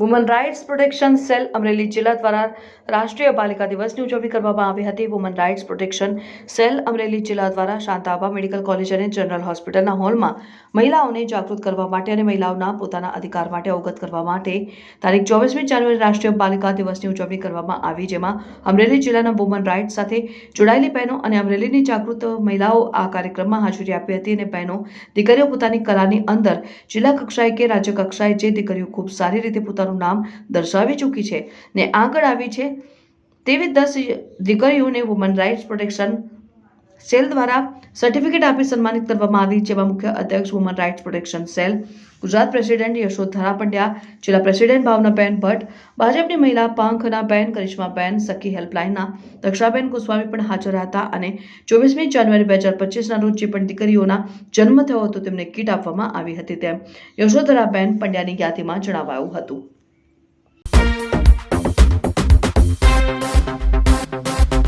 Woman rights protection cell Amreli જિલ્લા દ્વારા રાષ્ટ્રીય બાલિકા દિવસની ઉજવણી કરવામાં આવી હતી. Woman rights protection cell Amreli જિલ્લા દ્વારા શાંતાબા મેડિકલ કોલેજ અને જનરલ હોસ્પિટલના હોલમાં મહિલાઓને જાગૃત કરવા માટે અને મહિલાઓના પોતાના અધિકાર માટે અવગત કરવા માટે તારીખ ચોવીસમી જાન્યુઆરી રાષ્ટ્રીય બાલિકા દિવસની ઉજવણી કરવામાં આવી, જેમાં અમરેલી જિલ્લાના વુમન રાઇટ્સ સાથે જોડાયેલી બહેનો અને અમરેલીની જાગૃત મહિલાઓ આ કાર્યક્રમમાં હાજરી આપી હતી અને બહેનો દીકરીઓ પોતાની કલાની અંદર જિલ્લા કક્ષાએ કે રાજ્ય કક્ષાએ જે દીકરીઓ ખૂબ સારી રીતે પોતાનું નામ દર્શાવી ચૂકી છે ને આગળ આવી છે તેવી દસ દીકરીઓને વુમન રાઇટ્સ પ્રોટેક્શન સેલ દ્વારા સર્ટિફિકેટ આપી સન્માનિત કરવામાં આવી, જેમાં મુખ્ય અધ્યક્ષ woman rights protection cell, Gujarat president Yashodhara Pandya, જિલ્લા પ્રેસિડેન્ટ ભાવનાબેન ભટ્ટ, ભાજપની મહિલા પાંખના બેન કરિશ્માબેન સખી હેલ્પલાઇનના દક્ષાબેન ગોસ્વામી પણ હાજર હતા અને ચોવીસમી જાન્યુઆરી બે હજાર પચીસના રોજ જે પણ દીકરીઓના જન્મ થયો હતો તેમને કીટ આપવામાં આવી હતી તેમ યશોધરાબેન પંડ્યાની યાદીમાં જણાવાયું હતું.